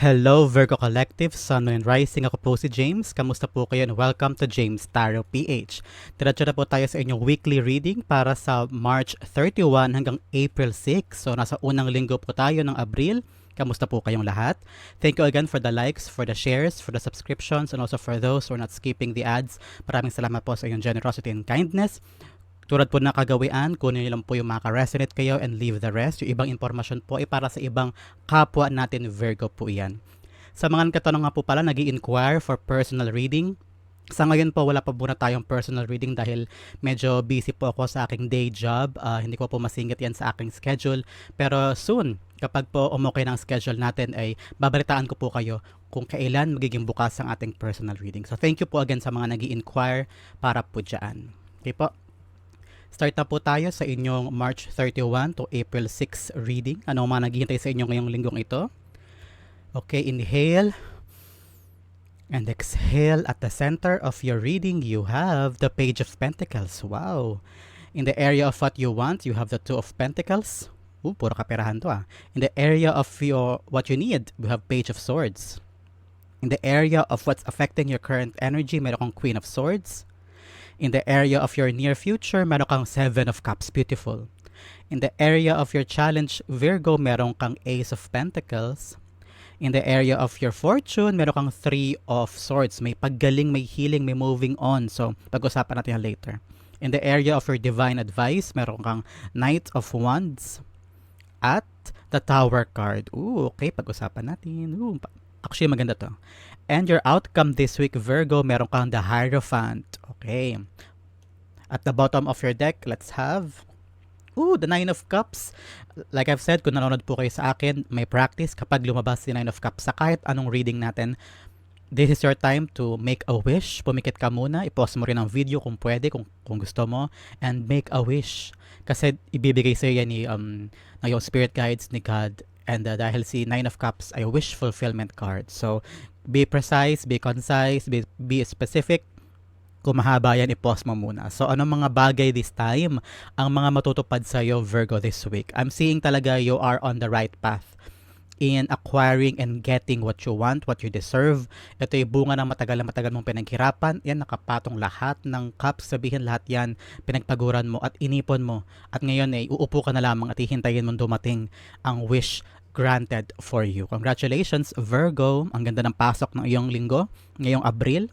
Hello Virgo Collective, Sun, Moon, and Rising. Ako po si James. Kamusta po kayo and welcome to James Tarot PH. Diretso na po tayo sa inyong weekly reading para sa March 31 hanggang April 6. So nasa unang linggo po tayo ng Abril. Kamusta po kayong lahat? Thank you again for the likes, for the shares, for the subscriptions, and also for those who are not skipping the ads. Maraming salamat po sa inyong generosity and kindness. Tulad po na kagawian, kunin niyo lang po yung maka-resonate kayo and leave the rest. Yung ibang impormasyon po ay para sa ibang kapwa natin Virgo po yan. Sa mga katanungan po pala, nag inquire for personal reading. Sa ngayon po, wala pa muna tayong personal reading dahil medyo busy po ako sa aking day job. Ah, hindi ko po masingit yan sa aking schedule. Pero soon, kapag po umokay ng schedule natin ay babalitaan ko po kayo kung kailan magiging bukas ang ating personal reading. So thank you po again sa mga nag inquire para po dyan. Okay po. Start na po tayo sa inyong March 31 to April 6 reading. Ano mga naghihintay sa inyo ngayong linggong ito? Okay, inhale. And exhale. At the center of your reading, you have the Page of Pentacles. Wow. In the area of what you want, you have the Two of Pentacles. Ooh, puro kaperahan to ah. In the area of your what you need, we have Page of Swords. In the area of what's affecting your current energy, meron kang Queen of Swords. In the area of your near future, meron kang Seven of Cups. Beautiful. In the area of your challenge, Virgo, meron kang Ace of Pentacles. In the area of your fortune, meron kang Three of Swords. May paggaling, may healing, may moving on. So, pag-usapan natin yan later. In the area of your divine advice, meron kang Knight of Wands at the Tower card. Ooh, okay, pag-usapan natin. Ooh, actually, maganda to. And your outcome this week, Virgo, meron kang the Hierophant. Okay. At the bottom of your deck, let's have Ooh, the Nine of Cups. Like I've said, kung nanonood po kayo sa akin, may practice kapag lumabas si Nine of Cups sa kahit anong reading natin. This is your time to make a wish. Pumikit ka muna. I-pause mo rin ang video kung pwede, kung, kung gusto mo. And make a wish. Kasi ibibigay sa yan ni um, ng yung spirit guides ni God. And uh, dahil si Nine of Cups ay wish fulfillment card. So, be precise, be concise, be, be specific. Kung mahaba yan, i-pause mo muna. So, anong mga bagay this time ang mga matutupad sa iyo, Virgo, this week? I'm seeing talaga you are on the right path in acquiring and getting what you want, what you deserve. Ito yung bunga ng matagal na matagal mong pinaghirapan. Yan, nakapatong lahat ng cups. Sabihin lahat yan, pinagpaguran mo at inipon mo. At ngayon ay uupo ka na lamang at hihintayin mong dumating ang wish granted for you. Congratulations, Virgo. Ang ganda ng pasok ng iyong linggo, ngayong Abril.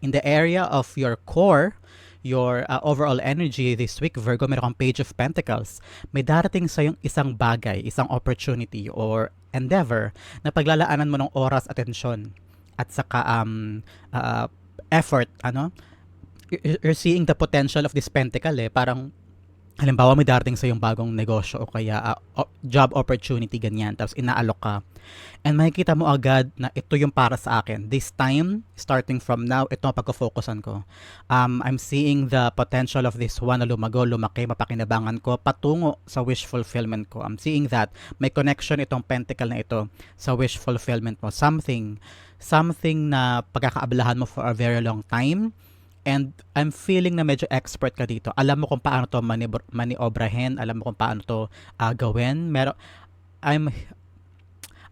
In the area of your core, your uh, overall energy this week, Virgo, meron kang Page of Pentacles. May darating sa yung isang bagay, isang opportunity or endeavor na paglalaanan mo ng oras, atensyon at saka um, uh, effort, ano? You're seeing the potential of this pentacle eh. Parang halimbawa may darating sa yung bagong negosyo o kaya uh, job opportunity ganyan tapos inaalok ka. And makikita mo agad na ito yung para sa akin. This time starting from now ito ang pagko-focusan ko. Um, I'm seeing the potential of this one na lumago lumaki mapakinabangan ko patungo sa wish fulfillment ko. I'm seeing that may connection itong pentacle na ito sa wish fulfillment mo. Something something na pagkakaabalahan mo for a very long time And I'm feeling na medyo expert ka dito. Alam mo kung paano to maniobrahin, alam mo kung paano to uh, gawin. Meron I'm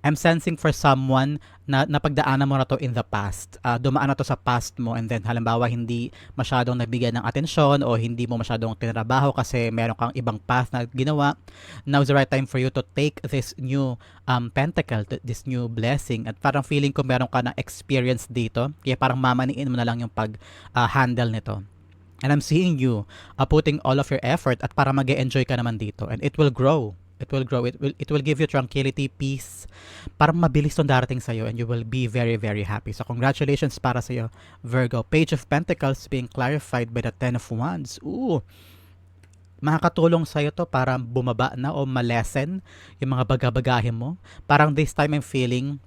I'm sensing for someone na napagdaanan mo na to in the past. Uh, dumaan na to sa past mo and then halimbawa hindi masyadong nabigyan ng atensyon o hindi mo masyadong tinrabaho kasi meron kang ibang path na ginawa. Now's the right time for you to take this new um, pentacle, this new blessing. At parang feeling ko meron ka ng experience dito. Kaya parang mamaniin mo na lang yung pag-handle uh, nito. And I'm seeing you uh, putting all of your effort at para mag enjoy ka naman dito. And it will grow It will grow. It will, it will give you tranquility, peace. Parang mabilis tong darating sa'yo and you will be very, very happy. So, congratulations para sa'yo, Virgo. Page of Pentacles being clarified by the Ten of Wands. Ooh, makakatulong sa'yo to para bumaba na o malesen yung mga bagabagahin mo. Parang this time I'm feeling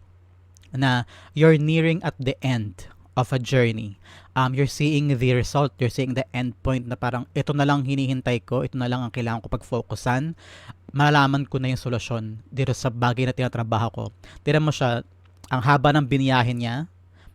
na you're nearing at the end of a journey. Um, you're seeing the result, you're seeing the end point na parang ito na lang hinihintay ko, ito na lang ang kailangan ko pag-focusan. Malalaman ko na yung solusyon dito sa bagay na tinatrabaho ko. Tira mo siya, ang haba ng biniyahin niya,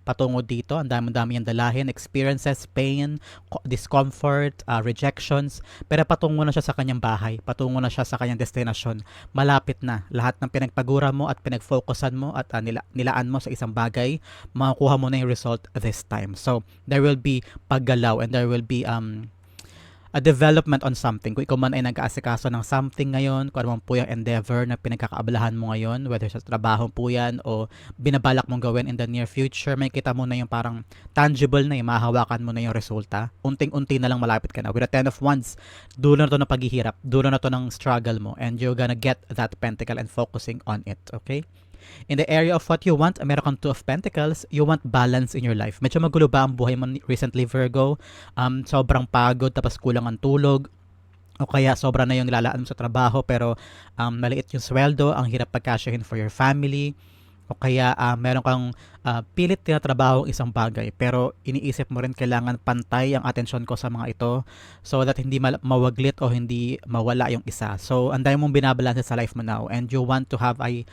patungo dito. Ang dami-dami yung dalahin, experiences, pain, co- discomfort, uh, rejections. Pero patungo na siya sa kanyang bahay, patungo na siya sa kanyang destinasyon. Malapit na. Lahat ng pinagpagura mo at pinagfocusan mo at uh, nila, nilaan mo sa isang bagay, makukuha mo na yung result this time. So, there will be paggalaw and there will be um, a development on something. Kung ikaw man ay nag-aasikaso ng something ngayon, kung ano po yung endeavor na pinagkakaabalahan mo ngayon, whether sa trabaho po yan o binabalak mong gawin in the near future, may kita mo na yung parang tangible na yung mahawakan mo na yung resulta. Unting-unti na lang malapit ka na. With a 10 of wands, dulo na to ng paghihirap, dulo na to ng struggle mo, and you're gonna get that pentacle and focusing on it, okay? In the area of what you want, meron Two of Pentacles, you want balance in your life. Medyo magulo ba ang buhay mo recently, Virgo? Um, sobrang pagod, tapos kulang ang tulog, o kaya sobra na yung nilalaan mo sa trabaho pero um, maliit yung sweldo, ang hirap pagkasyahin for your family, o kaya uh, meron kang uh, pilit tinatrabaho isang bagay pero iniisip mo rin kailangan pantay ang atensyon ko sa mga ito so that hindi ma- mawaglit o hindi mawala yung isa. So, ang dami mong binabalanse sa life mo now and you want to have a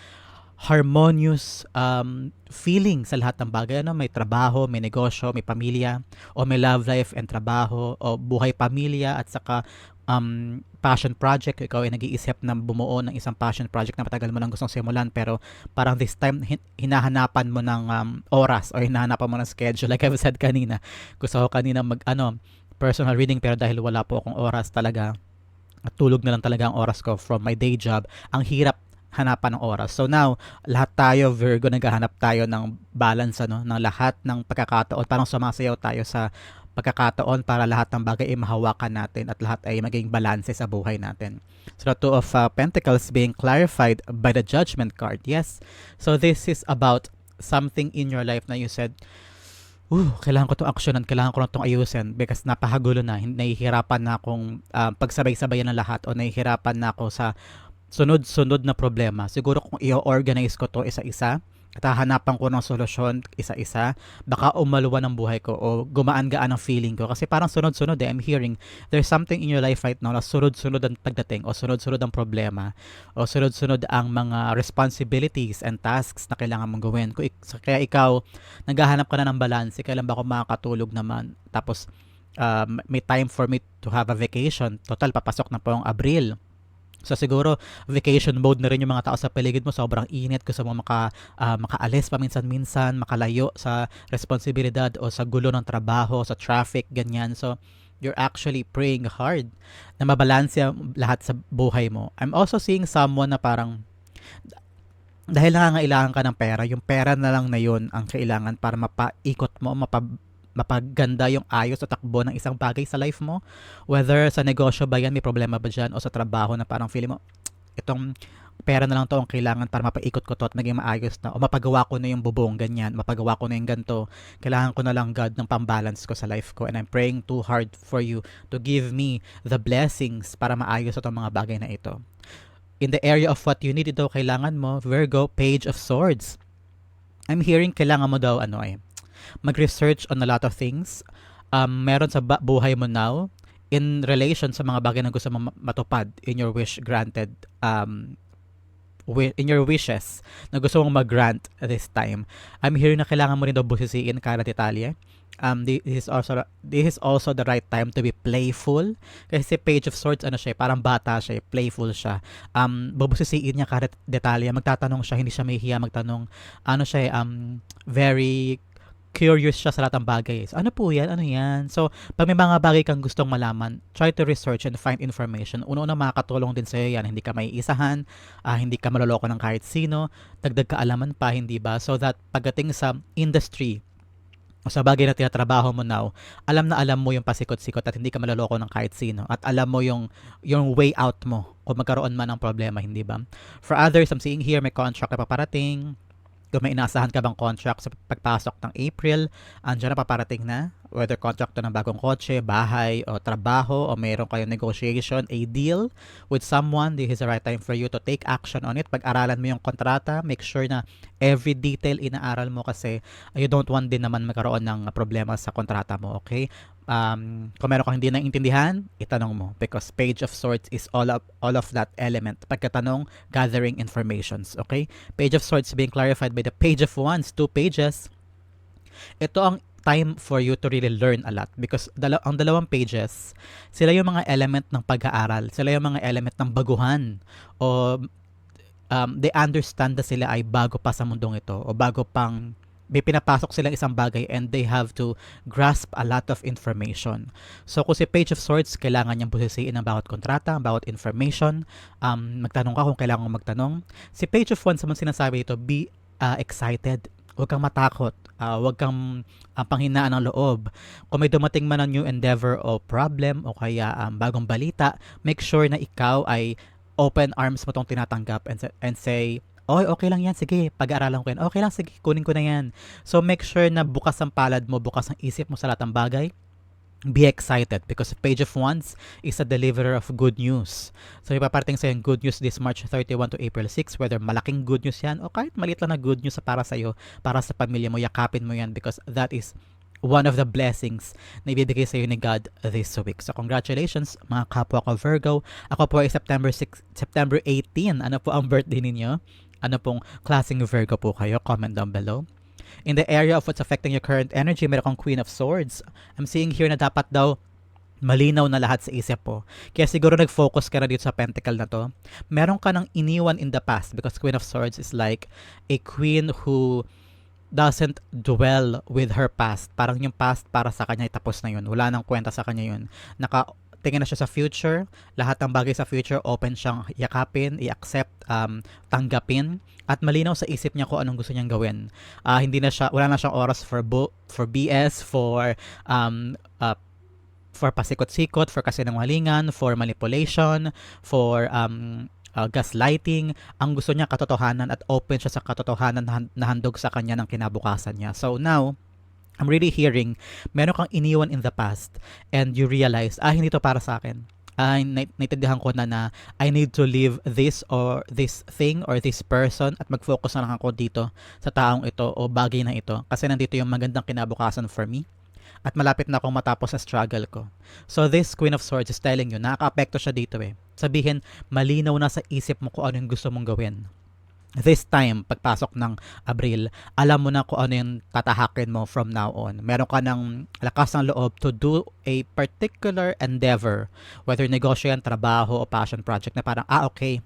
harmonious um, feeling sa lahat ng bagay. Ano? May trabaho, may negosyo, may pamilya, o may love life and trabaho, o buhay pamilya, at saka um, passion project. Ikaw ay nag-iisip na bumuo ng isang passion project na matagal mo lang gustong simulan, pero parang this time hinahanapan mo ng um, oras o hinahanapan mo ng schedule. Like I've said kanina, gusto ko kanina mag, ano, personal reading, pero dahil wala po akong oras talaga, at tulog na lang talaga ang oras ko from my day job. Ang hirap hanapan ng oras. So now, lahat tayo, Virgo, naghahanap tayo ng balance ano, ng lahat ng pagkakataon. Parang sumasayaw tayo sa pagkakataon para lahat ng bagay ay mahawakan natin at lahat ay maging balanse sa buhay natin. So the Two of uh, Pentacles being clarified by the Judgment card. Yes. So this is about something in your life na you said, uh, kailangan ko itong aksyonan, kailangan ko na itong ayusin because napahagulo na, nahihirapan na akong uh, pagsabay-sabayan ng lahat o nahihirapan na ako sa sunod-sunod na problema. Siguro kung i-organize ko to isa-isa, at hahanapan ko ng solusyon isa-isa, baka umaluwa ng buhay ko o gumaan-gaan ang feeling ko. Kasi parang sunod-sunod eh, I'm hearing there's something in your life right now na sunod-sunod ang pagdating o sunod-sunod ang problema o sunod-sunod ang mga responsibilities and tasks na kailangan mong gawin. Kaya ikaw, naghahanap ka na ng balance, kailan ba ako makakatulog naman? Tapos, uh, may time for me to have a vacation. Total, papasok na po ang Abril So siguro vacation mode na rin yung mga tao sa paligid mo, sobrang init, gusto mo maka, uh, makaalis paminsan-minsan, makalayo sa responsibilidad o sa gulo ng trabaho, sa traffic, ganyan. So you're actually praying hard na mabalanse lahat sa buhay mo. I'm also seeing someone na parang dahil nangangailangan ka ng pera, yung pera na lang na yun ang kailangan para mapaikot mo, mapa, mapaganda yung ayos o takbo ng isang bagay sa life mo. Whether sa negosyo ba yan, may problema ba dyan, o sa trabaho na parang feeling mo, itong pera na lang to ang kailangan para mapaikot ko to at maging maayos na o mapagawa ko na yung bubong ganyan, mapagawa ko na yung ganto. Kailangan ko na lang God ng pambalance ko sa life ko and I'm praying too hard for you to give me the blessings para maayos itong mga bagay na ito. In the area of what you need ito, kailangan mo, Virgo, Page of Swords. I'm hearing kailangan mo daw ano eh, mag-research on a lot of things. Um, meron sa buhay mo now in relation sa mga bagay na gusto mo matupad in your wish granted um, in your wishes na gusto mong mag-grant this time. I'm hearing na kailangan mo rin daw busisiin Cara Italia. Um, this is also this is also the right time to be playful. Kasi Page of Swords, ano siya, parang bata siya, playful siya. Um, babusisiin niya Cara Italia, magtatanong siya, hindi siya mahihiya magtanong. Ano siya, um, very curious siya sa lahat ng bagay. So, ano po yan? Ano yan? So, pag may mga bagay kang gustong malaman, try to research and find information. Uno-una makakatulong din sa'yo yan. Hindi ka may isahan, uh, hindi ka maloloko ng kahit sino, dagdag kaalaman pa, hindi ba? So that pagdating sa industry, o sa bagay na tinatrabaho mo now, alam na alam mo yung pasikot-sikot at hindi ka maloloko ng kahit sino. At alam mo yung, yung way out mo kung magkaroon man ng problema, hindi ba? For others, I'm seeing here, may contract na paparating, kung may inaasahan ka bang contract sa pagpasok ng April, andyan na paparating na whether contract to ng bagong kotse, bahay, o trabaho, o mayroon kayong negotiation, a deal with someone, this is the right time for you to take action on it. Pag-aralan mo yung kontrata, make sure na every detail inaaral mo kasi you don't want din naman magkaroon ng problema sa kontrata mo, okay? um, kung meron kang hindi naintindihan, itanong mo because page of swords is all of all of that element. Pagkatanong, gathering informations, okay? Page of swords being clarified by the page of wands, two pages. ito ang time for you to really learn a lot because dala- ang dalawang pages, sila yung mga element ng pag-aaral, sila yung mga element ng baguhan o um, they understand na sila ay bago pa sa mundong ito o bago pang may pinapasok silang isang bagay and they have to grasp a lot of information. So kung si Page of Swords, kailangan niyang busisiin ang bawat kontrata, ang bawat information, um, magtanong ka kung kailangan magtanong. Si Page of Wands naman sinasabi ito, be uh, excited, huwag kang matakot, uh, huwag kang uh, panghinaan ng loob. Kung may dumating man ng new endeavor o problem o kaya um, bagong balita, make sure na ikaw ay open arms mo tong tinatanggap and, and say, Oy, okay lang yan. Sige, pag-aaralan ko yan. Okay lang, sige, kunin ko na yan. So, make sure na bukas ang palad mo, bukas ang isip mo sa lahat ng bagay. Be excited because Page of Wands is a deliverer of good news. So, ipaparating sa yung good news this March 31 to April 6, whether malaking good news yan o kahit maliit lang na good news para sa iyo, para sa pamilya mo, yakapin mo yan because that is one of the blessings na ibibigay sa iyo ni God this week. So congratulations mga kapwa ko Virgo. Ako po ay September 6, September 18. Ano po ang birthday ninyo? Ano pong klaseng Virgo po kayo? Comment down below. In the area of what's affecting your current energy, meron kang Queen of Swords. I'm seeing here na dapat daw malinaw na lahat sa isip po. Kaya siguro nag-focus ka na dito sa pentacle na to. Meron ka nang iniwan in the past because Queen of Swords is like a queen who doesn't dwell with her past. Parang yung past para sa kanya ay tapos na yun. Wala nang kwenta sa kanya yun. Naka tingin na siya sa future, lahat ng bagay sa future open siyang yakapin, i-accept, um, tanggapin at malinaw sa isip niya kung anong gusto niyang gawin. Uh, hindi na siya wala na siyang oras for bo- for BS, for um uh, for pasikot-sikot, for kasinungalingan, for manipulation, for um uh, gaslighting. Ang gusto niya katotohanan at open siya sa katotohanan na handog sa kanya ng kinabukasan niya. So now, I'm really hearing, meron kang iniwan in the past and you realize, ah, hindi to para sa akin. Ah, naintindihan ko na na I need to leave this or this thing or this person at mag-focus na lang ako dito sa taong ito o bagay na ito kasi nandito yung magandang kinabukasan for me at malapit na akong matapos sa struggle ko. So this Queen of Swords is telling you, nakaka-apekto siya dito eh. Sabihin, malinaw na sa isip mo kung ano yung gusto mong gawin this time, pagpasok ng Abril, alam mo na kung ano yung tatahakin mo from now on. Meron ka ng lakas ng loob to do a particular endeavor, whether negosyo yan, trabaho o passion project na parang, ah okay,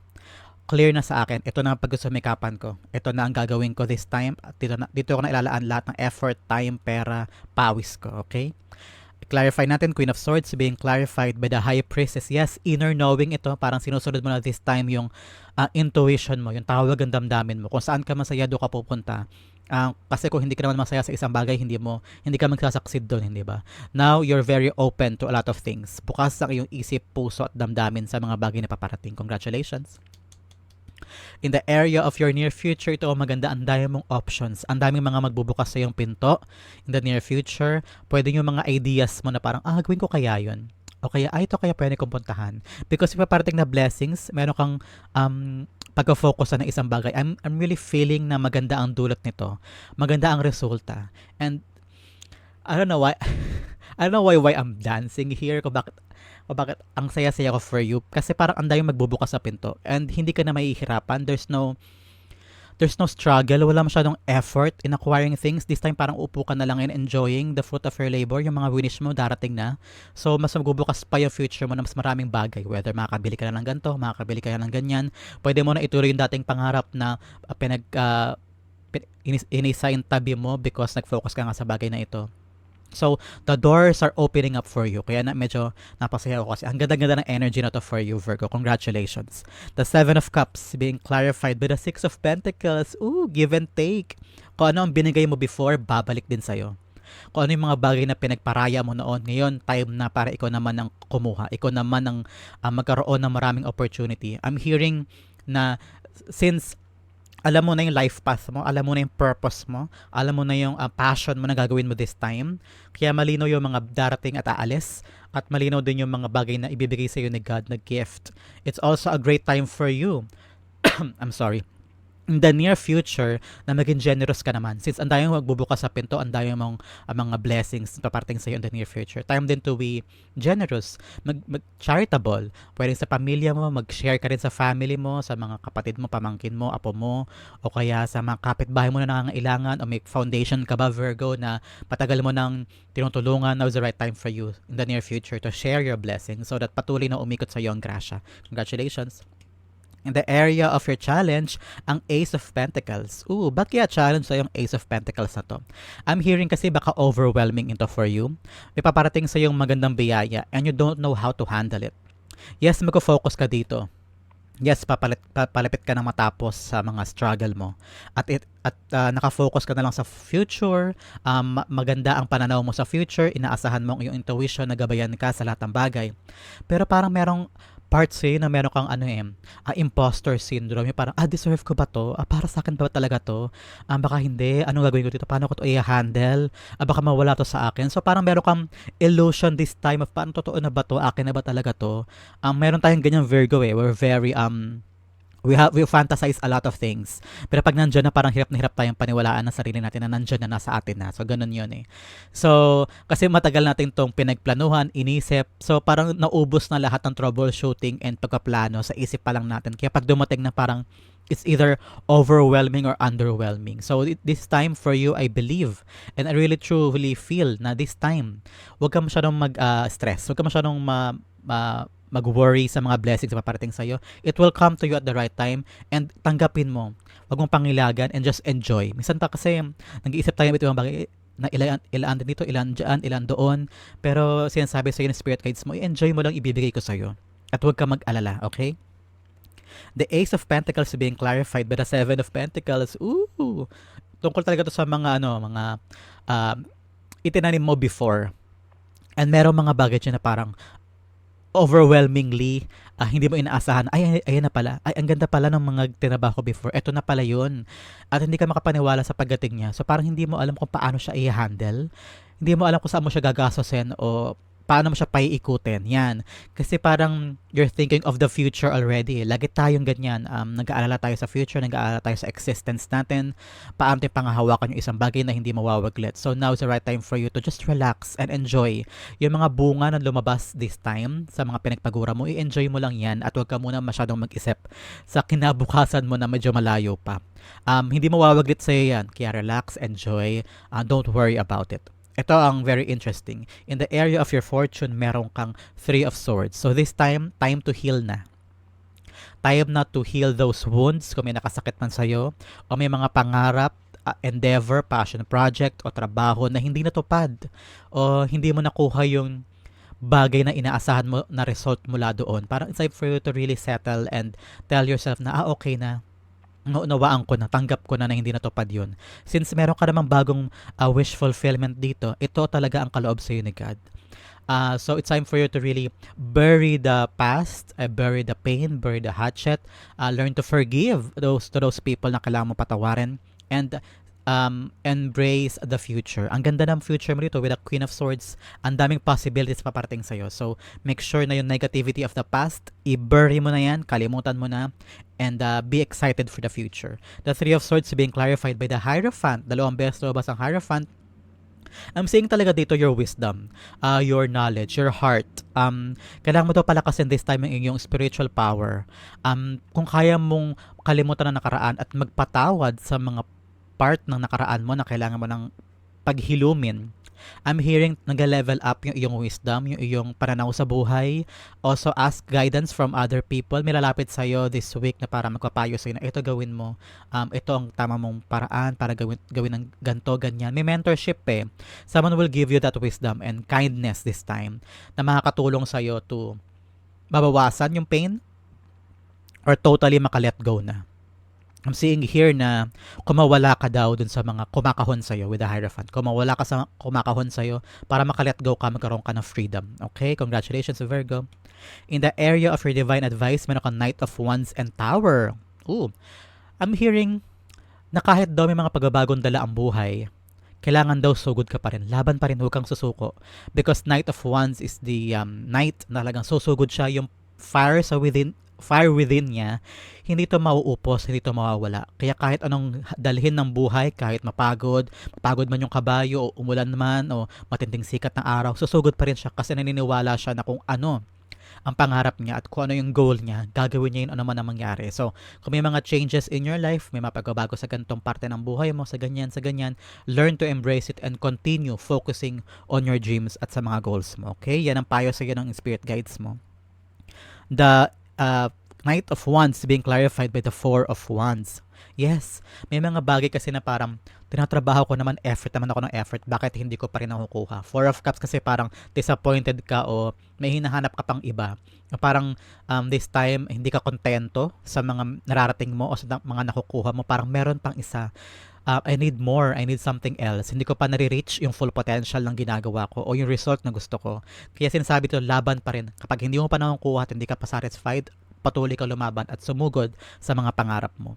clear na sa akin, ito na ang pagsusumikapan ko. Ito na ang gagawin ko this time. Dito, na, dito ko na ilalaan lahat ng effort, time, pera, pawis ko, okay? Clarify natin, Queen of Swords being clarified by the High Priestess. Yes, inner knowing ito. Parang sinusunod mo na this time yung uh, intuition mo, yung tawag ng damdamin mo. Kung saan ka masaya, doon ka pupunta. Uh, kasi kung hindi ka naman masaya sa isang bagay, hindi mo, hindi ka magsasaksid doon, hindi ba? Now, you're very open to a lot of things. Bukas ang iyong isip, puso at damdamin sa mga bagay na paparating. Congratulations! In the area of your near future, ito maganda, ang dami mong options. Ang daming mga magbubukas sa iyong pinto in the near future. Pwede yung mga ideas mo na parang, ah, gawin ko kaya yun. O kaya, ah, ito kaya pwede kong puntahan. Because if parating na blessings, meron kang um, pagka-focus na isang bagay. I'm, I'm really feeling na maganda ang dulot nito. Maganda ang resulta. And I don't know why I don't know why why I'm dancing here kung bakit o bakit ang saya-saya ko for you. Kasi parang ang dayong magbubukas sa pinto. And hindi ka na mahihirapan. There's no there's no struggle. Wala masyadong effort in acquiring things. This time parang upo ka na lang and enjoying the fruit of your labor yung mga wish mo darating na. So mas magbubukas pa yung future mo na mas maraming bagay. Whether makakabili ka na ng ganito makakabili ka na ng ganyan. Pwede mo na ituloy yung dating pangarap na uh, pinag uh, inisa yung tabi mo because nag-focus ka nga sa bagay na ito So, the doors are opening up for you. Kaya na medyo napasaya ko kasi ang ganda-ganda ng energy na to for you, Virgo. Congratulations. The Seven of Cups being clarified by the Six of Pentacles. Ooh, give and take. Kung ano ang binigay mo before, babalik din sa'yo. Kung ano yung mga bagay na pinagparaya mo noon, ngayon time na para ikaw naman ang kumuha. Ikaw naman ang uh, magkaroon ng maraming opportunity. I'm hearing na since alam mo na yung life path mo, alam mo na yung purpose mo, alam mo na yung uh, passion mo na gagawin mo this time. Kaya malinaw yung mga darating at aalis at malinaw din yung mga bagay na ibibigay sa iyo ni God na gift. It's also a great time for you. I'm sorry in the near future na maging generous ka naman. Since ang dami mong magbubukas sa pinto, ang dami mong ah, mga blessings na paparating sa iyo in the near future. Time din to be generous, mag, mag charitable. Pwede sa pamilya mo, mag-share ka rin sa family mo, sa mga kapatid mo, pamangkin mo, apo mo, o kaya sa mga kapitbahay mo na nangangailangan, o may foundation ka ba, Virgo, na patagal mo nang tinutulungan, now is the right time for you in the near future to share your blessings so that patuloy na umikot sa iyo ang grasya. Congratulations! In the area of your challenge, ang Ace of Pentacles. Ooh, ba't kaya challenge sa yung Ace of Pentacles na to? I'm hearing kasi baka overwhelming ito for you. May paparating sa yung magandang biyaya and you don't know how to handle it. Yes, magko-focus ka dito. Yes, papalit, papalapit ka na matapos sa mga struggle mo. At it, at uh, nakafocus ka na lang sa future, um, ma- maganda ang pananaw mo sa future, inaasahan mo ang iyong intuition, nagabayan ka sa lahat ng bagay. Pero parang merong parts eh na meron kang ano eh, ah, imposter syndrome. Yung parang, ah, deserve ko ba to? Ah, para sa akin ba talaga to? Ah, baka hindi. Anong gagawin ko dito? Paano ko to i-handle? Ah, baka mawala to sa akin. So, parang meron kang illusion this time of paano totoo na ba to? Akin na ba talaga to? Um, meron tayong ganyan Virgo eh. We're very, um, we have we fantasize a lot of things. Pero pag nandiyan na parang hirap na hirap tayong paniwalaan ng sarili natin na nandiyan na nasa atin na. So ganun 'yun eh. So kasi matagal natin tong pinagplanuhan, inisip. So parang naubos na lahat ng troubleshooting and pagkaplano sa isip pa lang natin. Kaya pag dumating na parang it's either overwhelming or underwhelming. So this time for you, I believe, and I really truly feel na this time, huwag ka masyadong mag-stress. huwag ka masyadong ma, ma, mag-worry sa mga blessings na paparating sa'yo. It will come to you at the right time and tanggapin mo. Huwag mong pangilagan and just enjoy. Minsan pa kasi nag-iisip tayo ng ibang bagay na ilan, ilan dito, ilan dyan, ilan doon. Pero sinasabi sa'yo ng spirit guides mo, enjoy mo lang ibibigay ko sa'yo. At huwag ka mag-alala, okay? The Ace of Pentacles being clarified by the Seven of Pentacles. Ooh! Tungkol talaga to sa mga ano, mga um, itinanim mo before. And merong mga dyan na parang overwhelmingly ah, hindi mo inaasahan, ay, ayan na pala, ay, ang ganda pala ng mga tinabaho before, eto na pala yun. At hindi ka makapaniwala sa pagdating niya. So parang hindi mo alam kung paano siya i-handle. Hindi mo alam kung saan mo siya gagastosin o paano mo siya paiikutin. Yan. Kasi parang you're thinking of the future already. Lagi tayong ganyan. Um, nag-aalala tayo sa future, nag-aalala tayo sa existence natin. Paano tayo pangahawakan yung isang bagay na hindi mawawaglit. So now is the right time for you to just relax and enjoy. Yung mga bunga na lumabas this time sa mga pinagpagura mo, i-enjoy mo lang yan at huwag ka muna masyadong mag-isip sa kinabukasan mo na medyo malayo pa. Um, hindi mawawaglit sa'yo yan. Kaya relax, enjoy, uh, don't worry about it. Ito ang very interesting. In the area of your fortune, meron kang Three of Swords. So this time, time to heal na. Time na to heal those wounds kung may nakasakit man sa'yo o may mga pangarap, uh, endeavor, passion project o trabaho na hindi natupad o hindi mo nakuha yung bagay na inaasahan mo na result mula doon. Parang it's time for you to really settle and tell yourself na, ah, okay na, naunawaan ko na, tanggap ko na na hindi natupad yun. Since meron ka namang bagong uh, wish fulfillment dito, ito talaga ang kaloob sa ni God. Uh, so it's time for you to really bury the past, uh, bury the pain, bury the hatchet, uh, learn to forgive those to those people na kailangan mo patawarin, and um, embrace the future. Ang ganda ng future mo dito with the Queen of Swords. Ang daming possibilities paparating sa'yo. So, make sure na yung negativity of the past, i-bury mo na yan, kalimutan mo na, and uh, be excited for the future. The Three of Swords being clarified by the Hierophant. Dalawang beses lumabas ang Hierophant. I'm saying talaga dito your wisdom, uh, your knowledge, your heart. Um, kailangan mo daw palakasin this time ang iyong spiritual power. Um, kung kaya mong kalimutan ang nakaraan at magpatawad sa mga part ng nakaraan mo na kailangan mo ng paghilumin, I'm hearing nag-level up yung iyong wisdom, yung iyong pananaw sa buhay. Also, ask guidance from other people. May lalapit sa'yo this week na para magpapayo sa'yo na ito gawin mo. Um, ito ang tama mong paraan para gawin, gawin ng ganto, ganyan. May mentorship eh. Someone will give you that wisdom and kindness this time na makakatulong sa'yo to mabawasan yung pain or totally makalet go na. I'm seeing here na kumawala ka daw dun sa mga kumakahon sa'yo with the Hierophant. Kumawala ka sa kumakahon sa'yo para makalet go ka, magkaroon ka ng freedom. Okay? Congratulations, Virgo. In the area of your divine advice, meron kang Knight of Wands and Tower. Ooh. I'm hearing na kahit daw may mga pagbabagong dala ang buhay, kailangan daw sugod ka pa rin. Laban pa rin, huwag kang susuko. Because Knight of Wands is the um, knight na talagang susugod siya, yung fire sa within fire within niya, hindi to mauupos, hindi to mawawala. Kaya kahit anong dalhin ng buhay, kahit mapagod, mapagod man yung kabayo, o umulan man, o matinding sikat ng araw, susugod pa rin siya kasi naniniwala siya na kung ano ang pangarap niya at kung ano yung goal niya, gagawin niya yun ano man ang mangyari. So, kung may mga changes in your life, may mga pagbabago sa ganitong parte ng buhay mo, sa ganyan, sa ganyan, learn to embrace it and continue focusing on your dreams at sa mga goals mo. Okay? Yan ang payo sa iyo ng spirit guides mo. The uh, Knight of Wands being clarified by the Four of Wands. Yes, may mga bagay kasi na parang tinatrabaho ko naman effort naman ako ng effort, bakit hindi ko pa rin nakukuha? Four of Cups kasi parang disappointed ka o may hinahanap ka pang iba. Parang um, this time hindi ka kontento sa mga nararating mo o sa mga nakukuha mo, parang meron pang isa. Uh, I need more, I need something else. Hindi ko pa nare-reach yung full potential ng ginagawa ko o yung result na gusto ko. Kaya sinasabi to, laban pa rin. Kapag hindi mo pa nakukuha at hindi ka pa satisfied, patuloy ka lumaban at sumugod sa mga pangarap mo.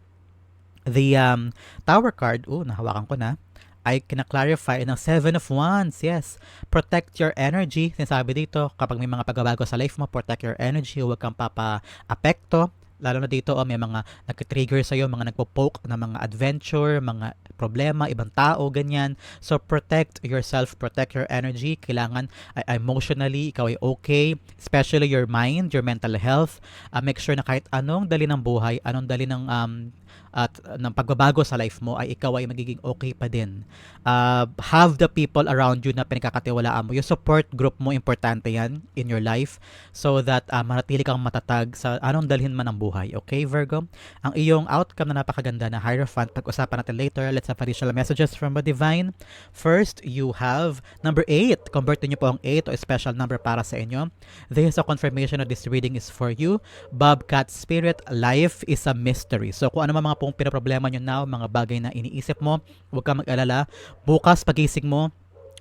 The um, Tower card, oh, nahawakan ko na, ay kinaklarify ng Seven of Wands. Yes, protect your energy. Sinasabi dito, kapag may mga pagbabago sa life mo, protect your energy. Huwag kang papa-apekto. Lalo na dito, oh, may mga nag-trigger sa'yo, mga nagpo-poke na mga adventure, mga problema, ibang tao, ganyan. So, protect yourself, protect your energy. Kailangan uh, emotionally, ikaw ay okay. Especially your mind, your mental health. Uh, make sure na kahit anong dali ng buhay, anong dali ng um, at uh, ng pagbabago sa life mo ay ikaw ay magiging okay pa din. Uh, have the people around you na pinagkakatiwalaan mo. Yung support group mo, importante yan in your life so that uh, manatili kang matatag sa anong dalhin man ng buhay. Okay, Virgo? Ang iyong outcome na napakaganda na Hierophant, pag-usapan natin later. Let's have additional messages from the Divine. First, you have number 8. Convert niyo po ang 8 o special number para sa inyo. This is a confirmation that this reading is for you. Bobcat Spirit, life is a mystery. So kung ano man mga pong pinaproblema nyo now, mga bagay na iniisip mo, huwag kang mag-alala. Bukas pagising mo,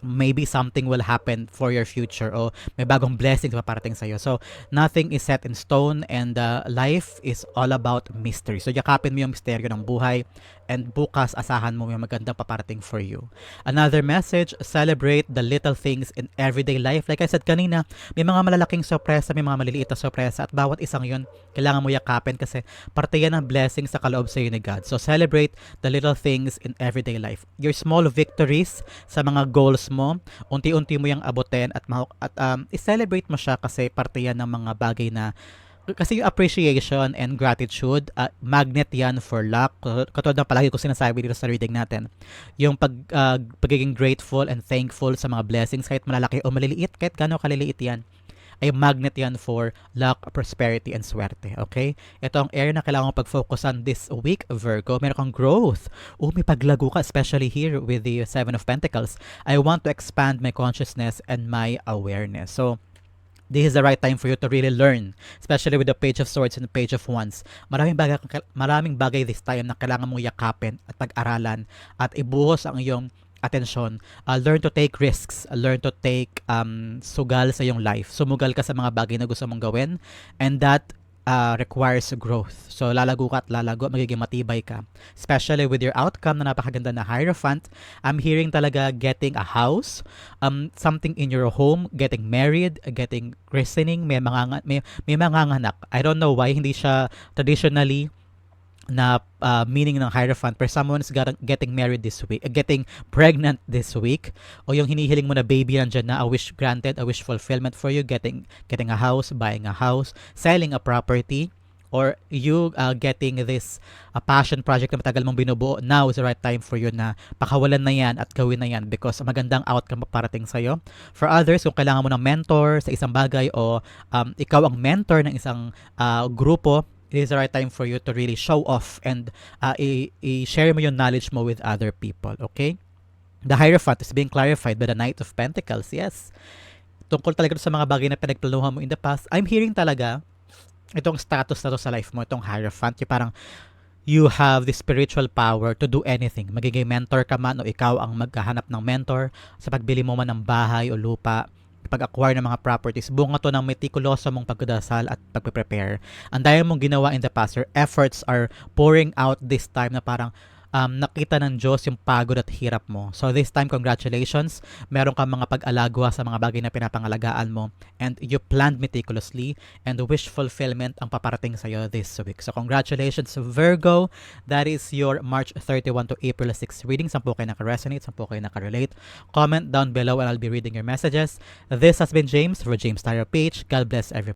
maybe something will happen for your future o may bagong blessings paparating sa iyo. So, nothing is set in stone and uh, life is all about mystery. So, yakapin mo yung misteryo ng buhay and bukas asahan mo yung magandang paparating for you. Another message, celebrate the little things in everyday life. Like I said kanina, may mga malalaking sorpresa, may mga maliliit na sorpresa at bawat isang yun, kailangan mo yakapin kasi parte yan ng blessing sa kaloob sa iyo ni God. So celebrate the little things in everyday life. Your small victories sa mga goals mo, unti-unti mo yung abutin at, at um, i-celebrate mo siya kasi parte yan ng mga bagay na kasi yung appreciation and gratitude, uh, magnet yan for luck. Katulad ng palagi ko sinasabi dito sa reading natin. Yung pag, uh, pagiging grateful and thankful sa mga blessings, kahit malalaki o maliliit, kahit gano'ng kaliliit yan, ay magnet yan for luck, prosperity, and swerte. Okay? Ito ang area na kailangan mo pag-focusan this week, Virgo. Meron kang growth. O may paglago ka, especially here with the Seven of Pentacles. I want to expand my consciousness and my awareness. So, this is the right time for you to really learn, especially with the Page of Swords and the Page of Wands. Maraming bagay, maraming bagay this time na kailangan mong yakapin at pag-aralan at ibuhos ang iyong atensyon. Uh, learn to take risks. Uh, learn to take um, sugal sa iyong life. Sumugal ka sa mga bagay na gusto mong gawin and that uh, requires growth. So, lalago ka at lalago, magiging matibay ka. Especially with your outcome na napakaganda na Hierophant, I'm hearing talaga getting a house, um, something in your home, getting married, getting christening, may mga, may, may mga anak. I don't know why hindi siya traditionally na uh, meaning ng Hierophant for someone is getting married this week, uh, getting pregnant this week, o yung hinihiling mo na baby nandyan na a wish granted, a wish fulfillment for you, getting getting a house, buying a house, selling a property, or you uh, getting this a uh, passion project na matagal mong binubuo, now is the right time for you na pakawalan na yan at gawin na yan because magandang outcome parating sa'yo. For others, kung kailangan mo ng mentor sa isang bagay o um, ikaw ang mentor ng isang uh, grupo, it is the right time for you to really show off and uh, i-share mo yung knowledge mo with other people, okay? The Hierophant is being clarified by the Knight of Pentacles, yes. Tungkol talaga sa mga bagay na pinagplanuhan mo in the past, I'm hearing talaga itong status na to sa life mo, itong Hierophant, yung parang you have the spiritual power to do anything. Magiging mentor ka man o ikaw ang maghahanap ng mentor sa pagbili mo man ng bahay o lupa pag-acquire ng mga properties, bunga to ng meticuloso mong pagdadasal at pagpe-prepare. Ang dahil mong ginawa in the past, your efforts are pouring out this time na parang um, nakita ng Diyos yung pagod at hirap mo. So this time, congratulations. Meron kang mga pag-alagwa sa mga bagay na pinapangalagaan mo and you planned meticulously and wish fulfillment ang paparating sa'yo this week. So congratulations Virgo. That is your March 31 to April 6 reading. Saan po kayo naka-resonate, saan po kayo naka-relate. Comment down below and I'll be reading your messages. This has been James for James Tyler Page. God bless everyone.